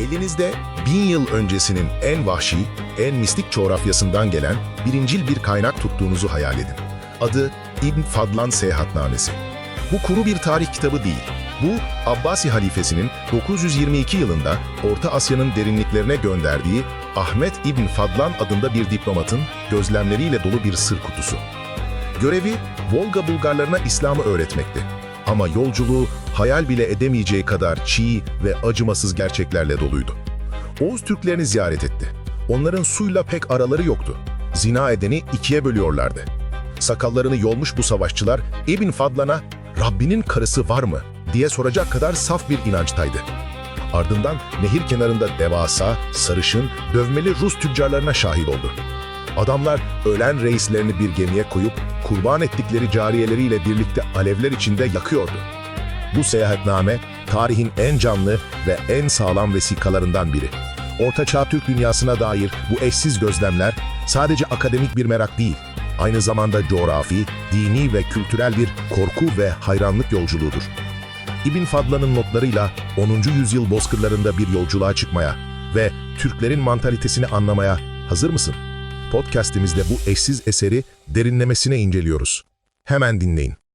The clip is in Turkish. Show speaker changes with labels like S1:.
S1: Elinizde bin yıl öncesinin en vahşi, en mistik coğrafyasından gelen birincil bir kaynak tuttuğunuzu hayal edin. Adı İbn Fadlan Seyahatnamesi. Bu kuru bir tarih kitabı değil. Bu, Abbasi halifesinin 922 yılında Orta Asya'nın derinliklerine gönderdiği Ahmet İbn Fadlan adında bir diplomatın gözlemleriyle dolu bir sır kutusu. Görevi Volga Bulgarlarına İslam'ı öğretmekti. Ama yolculuğu hayal bile edemeyeceği kadar çiğ ve acımasız gerçeklerle doluydu. Oğuz Türklerini ziyaret etti. Onların suyla pek araları yoktu. Zina edeni ikiye bölüyorlardı. Sakallarını yolmuş bu savaşçılar İbn Fadlan'a Rabbinin karısı var mı diye soracak kadar saf bir inançtaydı. Ardından nehir kenarında devasa, sarışın, dövmeli Rus tüccarlarına şahit oldu. Adamlar ölen reislerini bir gemiye koyup kurban ettikleri cariyeleriyle birlikte alevler içinde yakıyordu. Bu seyahatname tarihin en canlı ve en sağlam vesikalarından biri. Ortaçağ Türk dünyasına dair bu eşsiz gözlemler sadece akademik bir merak değil, aynı zamanda coğrafi, dini ve kültürel bir korku ve hayranlık yolculuğudur. İbn Fadlan'ın notlarıyla 10. yüzyıl bozkırlarında bir yolculuğa çıkmaya ve Türklerin mantalitesini anlamaya hazır mısın? Podcast'imizde bu eşsiz eseri derinlemesine inceliyoruz. Hemen dinleyin.